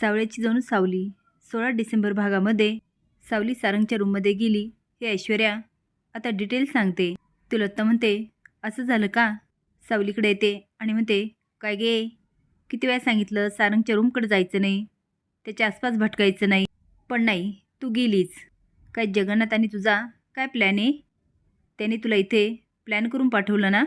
सावळ्याची जणू सावली. सोळा डिसेंबर भागामध्ये सावली सारंगच्या रूममध्ये गेली. हे ऐश्वर्या आता डिटेल सांगते. ती लत्ता म्हणते असं झालं का? सावलीकडे येते आणि म्हणते काय गे? किती वेळा सांगितलं सारंगच्या रूमकडे जायचं नाही. त्याच्या आसपास भटकायचं नाही. पण नाही तू गेलीच. काय जगन्नाथ आणि तुझा? काय प्लॅन आहे त्याने तुला इथे प्लॅन करून पाठवलं ना?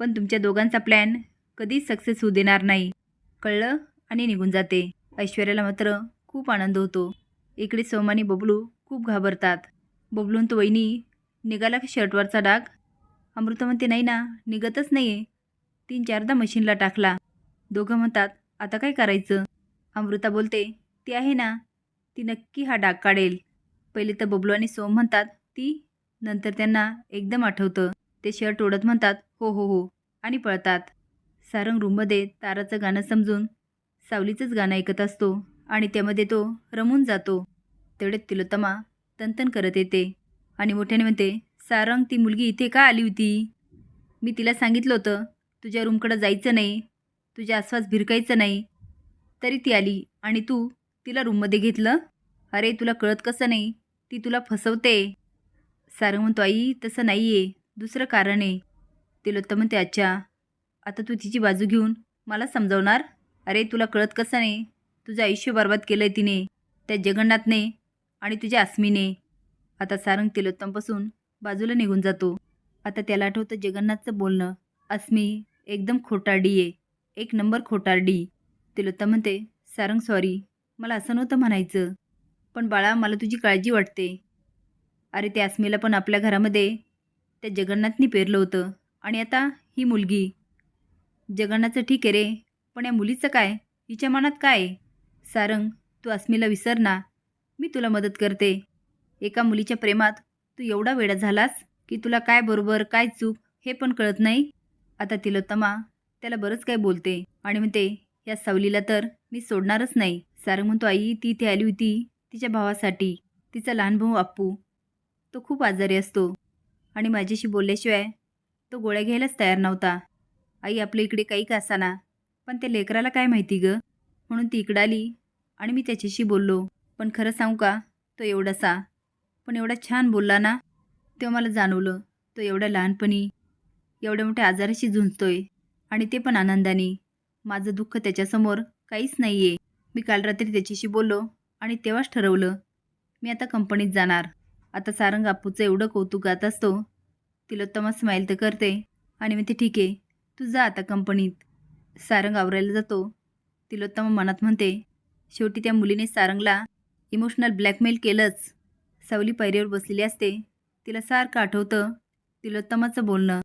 पण तुमच्या दोघांचा प्लॅन कधीच सक्सेस होऊ देणार नाही. कळलं? आणि निघून जाते. ऐश्वर्याला मात्र खूप आनंद होतो. इकडे सोम आणि बबलू खूप घाबरतात. बबलून तो वहिनी निघाला का शर्टवरचा डाग? अमृता म्हणते नाही ना निघतच नाही आहे तीन चारदा मशीनला टाकला. दोघं म्हणतात आता काय करायचं? अमृता बोलते ती आहे ना ती नक्की हा डाग काढेल. पहिले तर बबलू आणि सोम म्हणतात ती? नंतर त्यांना एकदम आठवतं. ते शर्ट ओढत म्हणतात हो हो हो आणि पळतात. सारंग रूममध्ये ताराचं गाणं समजून सावलीचंच गाणं ऐकत असतो आणि त्यामध्ये तो रमून जातो. तेवढ्यात तिलोत्तमा तनतन करत येते आणि मोठ्याने म्हणते सारंग ती मुलगी इथे का आली होती? मी तिला सांगितलं होतं तुझ्या रूमकडं जायचं नाही तुझ्या आसपास भिरकायचं नाही. तरी ती आली आणि तू तिला रूममध्ये घेतलं? अरे तुला कळत कसं नाही? ती तुला फसवते. सारंग म्हणतो आई तसं नाही आहे दुसरं कारण आहे. तिलोत्तम म्हणते अच्छा. आता तू तिची बाजू घेऊन मला समजावणार? अरे तुला कळत कसं नाही? तुझं आयुष्य बर्बाद केलं आहे तिने त्या जगन्नाथने आणि तुझ्या अस्मीने. आता सारंग तिलोत्तमपासून बाजूला निघून जातो. आता त्याला आठवतं जगन्नाथचं बोलणं अस्मी एकदम खोटारडी आहे एक नंबर खोटारडी. तिलोत्तम म्हणते सारंग सॉरी मला असं नव्हतं म्हणायचं पण बाळा मला तुझी काळजी वाटते. अरे त्या अस्मीला पण आपल्या घरामध्ये त्या जगन्नाथनी पेरलं होतं आणि आता ही मुलगी. जगन्नाथचं ठीक आहे रे पण या मुलीचं काय? हिच्या मनात काय? सारंग तू अस्मीला विसर ना. मी तुला मदत करते. एका मुलीच्या प्रेमात तू एवढा वेडा झालास की तुला काय बरोबर काय चूक हे पण कळत नाही. आता तिलोत्तमा त्याला बरंच काय बोलते आणि म्हणते या सावलीला तर मी सोडणारच नाही. सारंग म्हणतो आई ती इथे आली होती तिच्या भावासाठी. तिचा लहान भाऊ आप्पू तो खूप आजारी असतो आणि माझ्याशी बोलल्याशिवाय तो गोळ्या घ्यायलाच तयार नव्हता. आई आपल्या इकडे काही का असाना. पण त्या लेकराला काय माहिती ग? म्हणून ती इकडं आली आणि मी त्याच्याशी बोललो. पण खरं सांगू का? तो एवढासा. पण एवढा छान बोलला ना तेव्हा मला जाणवलं तो एवढ्या लहानपणी एवढ्या मोठ्या आजाराशी झुंजतोय. आणि ते पण आनंदाने. माझं दुःख त्याच्यासमोर काहीच नाही आहे मी काल रात्री त्याच्याशी बोललो आणि तेव्हाच ठरवलं मी आता कंपनीत जाणार. आता सारंग आपूचं एवढं कौतुक गात असतो तिलोत्तमा स्माईल तर करते. आणि मी ते ठीक आहे तू जा आता कंपनीत. सारंग आवरायला जातो. तिलोत्तमा मनात म्हणते शेवटी त्या मुलीने सारंगला इमोशनल ब्लॅकमेल केलंच. सावली पायरीवर बसलेली असते. तिला सारखं आठवतं तिलोत्तमाचं बोलणं.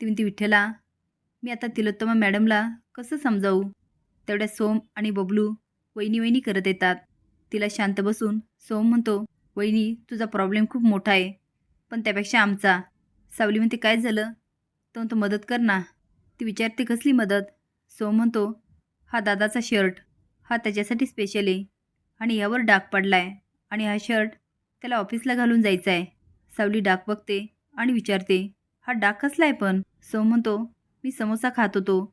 ती विठ्ठला मी आता तिलोत्तमा मॅडमला कसं समजावू? तेवढ्या सोम आणि बबलू वहिनी वहिनी करत येतात. तिला शांत बसून सोम म्हणतो वहिनी तुझा प्रॉब्लेम खूप मोठा आहे. पण त्यापेक्षा आमचा. सावली म्हणते काय झालं? तो म्हणतो मदत कर ना. ती विचारते कसली मदत? सो म्हणतो हा दादाचा शर्ट. हा त्याच्यासाठी स्पेशल आहे. आणि यावर डाग पडला आहे आणि हा शर्ट त्याला ऑफिसला घालून जायचा आहे सावली डाग बघते आणि विचारते हा डाग कसला आहे पण? सो म्हणतो मी समोसा खात होतो.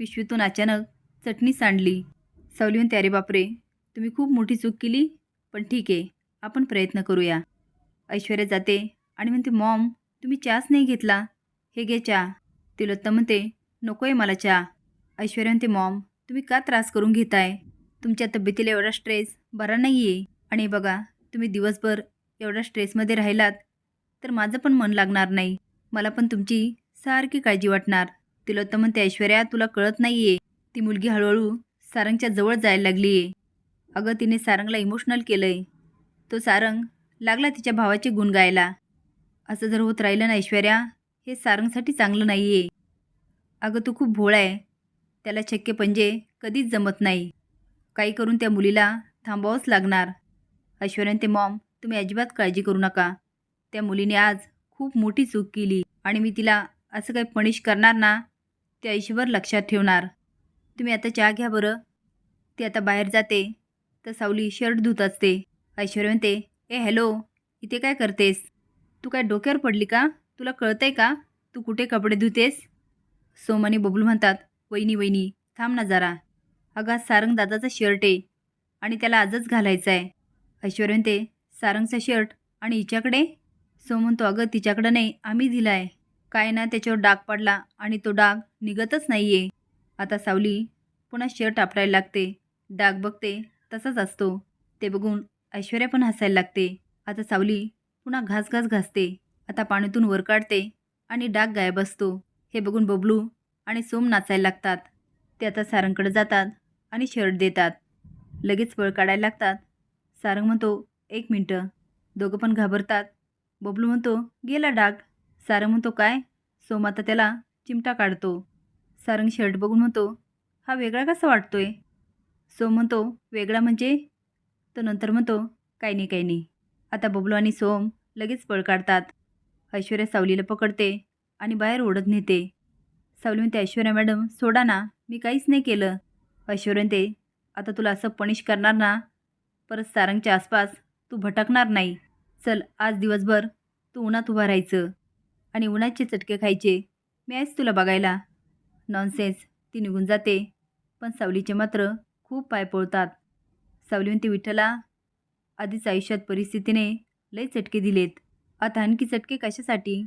पिशवीतून अचानक चटणी सांडली. सावली म्हणते अरे बापरे! तुम्ही खूप मोठी चूक केली. पण ठीक आहे. आपण प्रयत्न करूया. ऐश्वर्या जाते आणि म्हणते मॉम तुम्ही चहाच नाही घेतला. हे घे चहा. तिलोत्तम म्हणते नको आहे मला चहा. ऐश्वर्या म्हणते मॉम तुम्ही का त्रास करून घेताय? तुमच्या तब्येतीला एवढा स्ट्रेस बरा नाही आहे आणि बघा तुम्ही दिवसभर एवढ्या स्ट्रेसमध्ये राहिलात तर माझं पण मन लागणार नाही. मला पण तुमची सारखी काळजी वाटणार. तिलोत्तम म्हणते ऐश्वर्या तुला कळत नाही आहे ती मुलगी हळूहळू सारंगच्या जवळ जायला लागली आहे अगं तिने सारंगला इमोशनल केलं आहे तो सारंग लागला तिच्या भावाचे गुण गायला. असं जर होत राहिलं ना ऐश्वर्या हे सारंगसाठी चांगलं नाही आहे अगं तू खूप भोळा आहे. त्याला छक्के पंजे म्हणजे कधीच जमत नाही. काही करून त्या मुलीला थांबावंच लागणार. ऐश्वर्याने ते मॉम तुम्ही अजिबात काळजी करू नका. त्या मुलीने आज खूप मोठी चूक केली आणि मी तिला असं काही पनिश करणार ना ते ऐश्वर लक्षात ठेवणार. तुम्ही आता चहा घ्या बरं. ती आता बाहेर जाते. तर सावली शर्ट धुत असते. ऐश्वर्या म्हणते ए हॅलो इथे काय करतेस? तू काय डोक्यावर पडली का? तुला कळतंय का? तू कुठे कपडे धुतेस? सोमाने बबलू म्हणतात वहिनी वहिनी थांब ना जरा. अगं सारंग दादाचा शर्ट आहे आणि त्याला आजच घालायचा आहे ऐश्वर्या म्हणते सारंगचा शर्ट आणि हिच्याकडे? सो म्हणतो अगं तिच्याकडं नाही आम्ही दिला आहे काय ना त्याच्यावर डाग पडला आणि तो डाग निघतच नाही आहे आता सावली पुन्हा शर्ट आपटायला लागते. डाग बघते तसाच असतो. ते बघून ऐश्वर्या पण हसायला लागते. आता सावली पुन्हा घास घास घासते. आता पाण्यातून वर काढते आणि डाग गायब असतो. हे बघून बबलू आणि सोम नाचायला लागतात. ते आता सारंगकडे जातात आणि शर्ट देतात. लगेच पळ काढायला लागतात. सारंग म्हणतो एक मिनटं. दोघं पण घाबरतात. बबलू म्हणतो गेला डाग. सारंग म्हणतो काय? सोम आता त्याला चिमटा काढतो. सारंग शर्ट बघून म्हणतो हा वेगळा कसा वाटतोय? सोम म्हणतो वेगळा म्हणजे? तो नंतर म्हणतो काही नाही काही नाही. आता बबलू आणि सोम लगेच पळ काढतात. ऐश्वर्या सावलीला पकडते आणि बाहेर ओढत नेते. सावली म्हणते ऐश्वर्या मॅडम सोडा ना. मी काहीच नाही केलं. ऐश्वर्या ते आता तुला असं पनिश करणार ना परत सारंगच्या आसपास तू भटकणार नाही. चल आज दिवसभर तू उन्हात उभा राहायचं आणि उन्हाचे चटके खायचे. मी आहेच तुला बघायला. नॉनसेन्स ती निघून जाते. पण सावलीचे मात्र खूप पाय पळतात. सावली म्हणते विठ्ठला आधीच आयुष्यात परिस्थितीने लय चटके दिलेत. आता आणखी चटके कशासाठी?